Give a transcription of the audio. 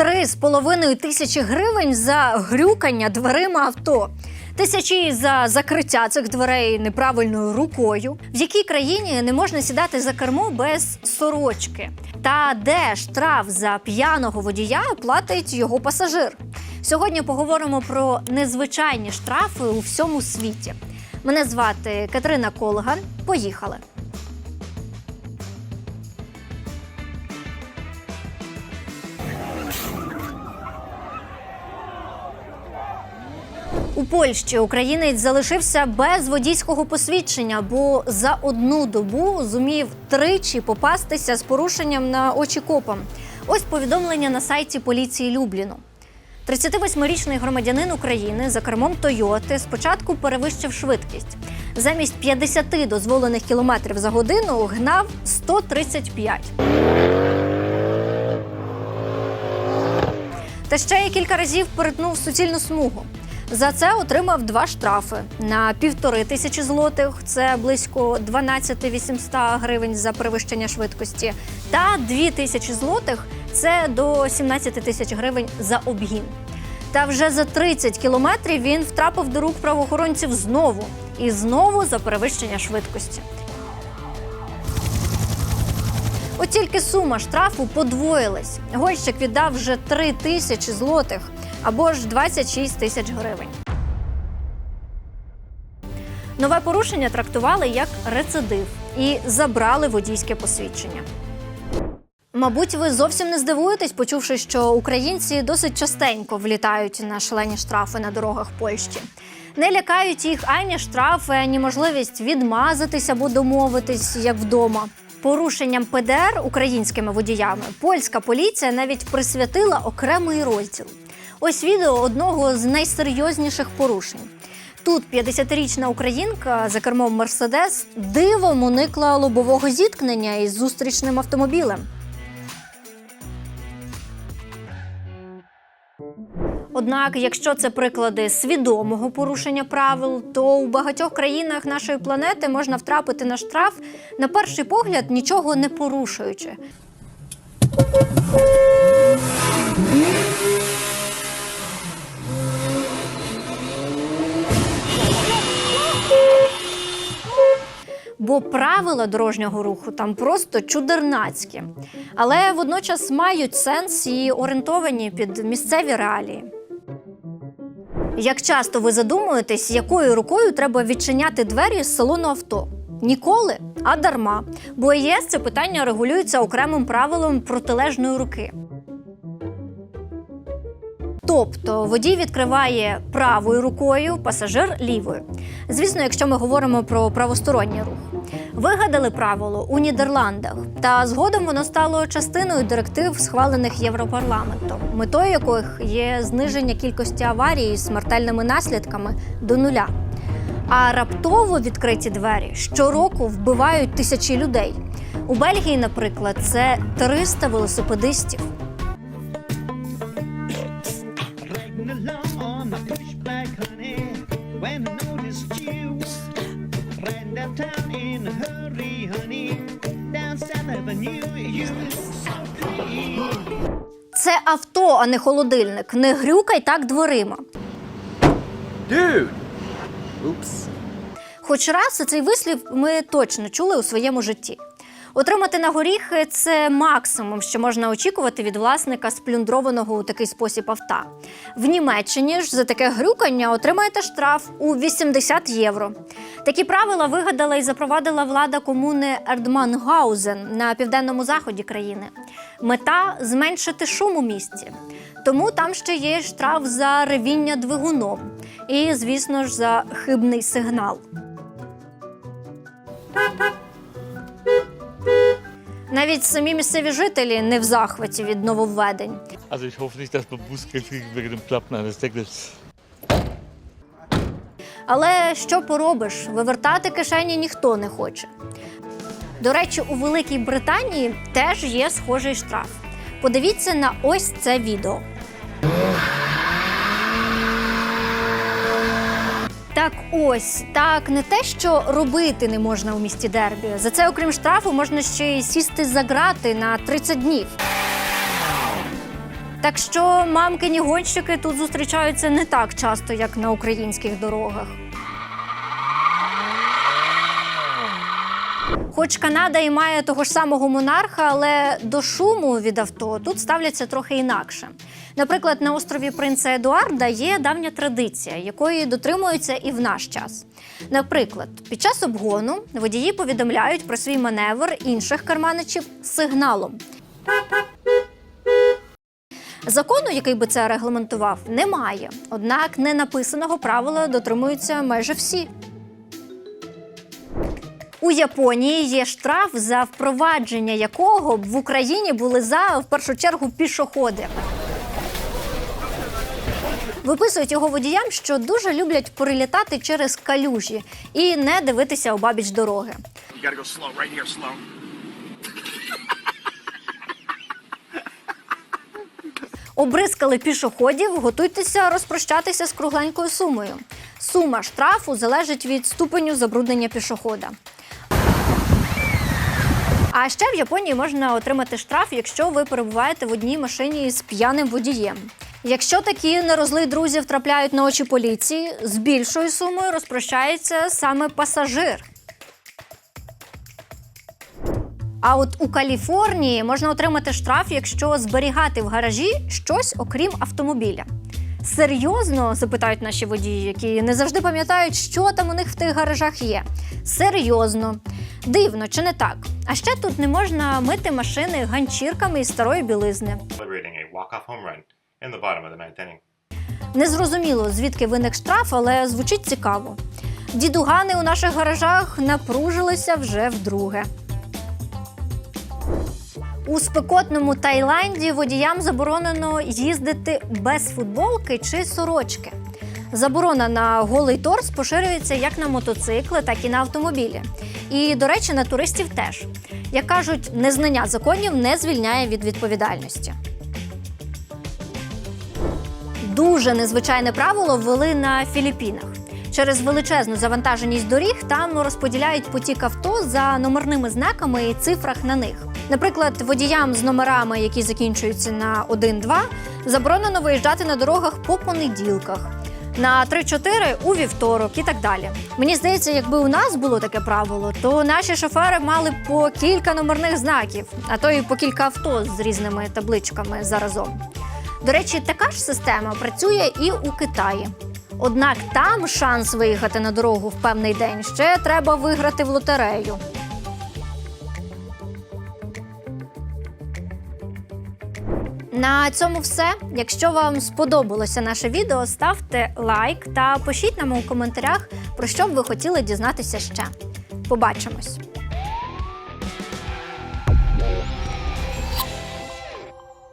Три з половиною тисячі гривень за грюкання дверима авто. Тисячі за закриття цих дверей неправильною рукою. В якій країні не можна сідати за кермо без сорочки? Та де штраф за п'яного водія платить його пасажир? Сьогодні поговоримо про незвичайні штрафи у всьому світі. Мене звати Катерина Колган. Поїхали. У Польщі українець залишився без водійського посвідчення, бо за одну добу зумів тричі попастися з порушенням на очі копам. Ось повідомлення на сайті поліції Любліну. 38-річний громадянин України за кермом Тойоти спочатку перевищив швидкість. Замість 50 дозволених кілометрів за годину гнав 135. Та ще й кілька разів перетнув суцільну смугу. За це отримав два штрафи на півтори тисячі злотих, це близько 12 800 гривень за перевищення швидкості, та дві тисячі злотих це до 17 тисяч гривень за обгін. Та вже за 30 кілометрів він втрапив до рук правоохоронців знову і знову за перевищення швидкості. От тільки сума штрафу подвоїлась. Гольщик віддав вже 3 тисячі злотих або ж 26 тисяч гривень. Нове порушення трактували як рецидив і забрали водійське посвідчення. Мабуть, ви зовсім не здивуєтесь, почувши, що українці досить частенько влітають на шалені штрафи на дорогах Польщі. Не лякають їх ані штрафи, ані можливість відмазатися або домовитись, як вдома. Порушенням ПДР українськими водіями польська поліція навіть присвятила окремий розділ. Ось відео одного з найсерйозніших порушень. Тут 50-річна українка за кермом Мерседес дивом уникла лобового зіткнення із зустрічним автомобілем. Однак, якщо це приклади свідомого порушення правил, то у багатьох країнах нашої планети можна втрапити на штраф на перший погляд, нічого не порушуючи. Бо правила дорожнього руху там просто чудернацькі, але водночас мають сенс і орієнтовані під місцеві реалії. Як часто ви задумуєтесь, якою рукою треба відчиняти двері з салону авто? Ніколи, а дарма. Бо ЄС це питання регулюється окремим правилом протилежної руки. Тобто водій відкриває правою рукою, пасажир лівою. Звісно, якщо ми говоримо про правосторонній рух. Вигадали правило у Нідерландах, та згодом воно стало частиною директив, схвалених Європарламентом, метою яких є зниження кількості аварій з смертельними наслідками до нуля. А раптово відкриті двері щороку вбивають тисячі людей. У Бельгії, наприклад, це 300 велосипедистів. Honey. When I noticed you riding downtown in a hurry, honey. Down South Avenue, you look so pretty. Це авто, а не холодильник. Не грюкай так дверима. Dude! Oops. Хоч раз цей вислів ми точно чули у своєму житті. Отримати на горіхи це максимум, що можна очікувати від власника сплюндрованого у такий спосіб авто. В Німеччині ж за таке грюкання отримаєте штраф у 80 євро. Такі правила вигадала і запровадила влада комуни Ердмангаузен на південному заході країни. Мета зменшити шум у місті. Тому там ще є штраф за ревіння двигуном і, звісно ж, за хибний сигнал. Навіть самі місцеві жителі не в захваті від нововведень. Also ich hoffe nicht, dass wir Bußgeld kriegen wegen dem Klappen eines Deckels. Але що поробиш? Вивертати кишені ніхто не хоче. До речі, у Великій Британії теж є схожий штраф. Подивіться на ось це відео. Так ось, так не те, що робити не можна у місті Дербі. За це, окрім штрафу, можна ще й сісти за грати на 30 днів. Так що мамкині гонщики тут зустрічаються не так часто, як на українських дорогах. Хоч Канада і має того ж самого монарха, але до шуму від авто тут ставляться трохи інакше. Наприклад, на острові Принца Едуарда є давня традиція, якої дотримуються і в наш час. Наприклад, під час обгону водії повідомляють про свій маневр інших карманичів сигналом. Закону, який би це регламентував, немає. Однак ненаписаного правила дотримуються майже всі. У Японії є штраф, за впровадження якого в Україні були за в першу чергу пішоходи. Виписують його водіям, що дуже люблять перелітати через калюжі і не дивитися обабіч дороги. You go slow, right here, slow. Обризкали пішоходів, готуйтеся розпрощатися з кругленькою сумою. Сума штрафу залежить від ступеню забруднення пішохода. А ще в Японії можна отримати штраф, якщо ви перебуваєте в одній машині з п'яним водієм. Якщо такі нерозли друзів трапляють на очі поліції, з більшою сумою розпрощається саме пасажир. А от у Каліфорнії можна отримати штраф, якщо зберігати в гаражі щось окрім автомобіля. Серйозно запитають наші водії, які не завжди пам'ятають, що там у них в тих гаражах є. Серйозно, дивно, чи не так? А ще тут не можна мити машини ганчірками із старої білизни. In the bottom of the ninth inning. Незрозуміло, звідки виник штраф, але звучить цікаво. Дідугани у наших гаражах напружилися вже вдруге. У спекотному Таїланді водіям заборонено їздити без футболки чи сорочки. Заборона на голий торс поширюється як на мотоцикли, так і на автомобілі. І, до речі, на туристів теж. Як кажуть, незнання законів не звільняє від відповідальності. Дуже незвичайне правило ввели на Філіппінах. Через величезну завантаженість доріг там розподіляють потік авто за номерними знаками і цифрах на них. Наприклад, водіям з номерами, які закінчуються на 1-2, заборонено виїжджати на дорогах по понеділках. На 3-4 у вівторок і так далі. Мені здається, якби у нас було таке правило, то наші шофери мали б по кілька номерних знаків, а то й по кілька авто з різними табличками заразом. До речі, така ж система працює і у Китаї. Однак там шанс виїхати на дорогу в певний день ще треба виграти в лотерею. На цьому все. Якщо вам сподобалося наше відео, ставте лайк та пишіть нам у коментарях, про що б ви хотіли дізнатися ще. Побачимось!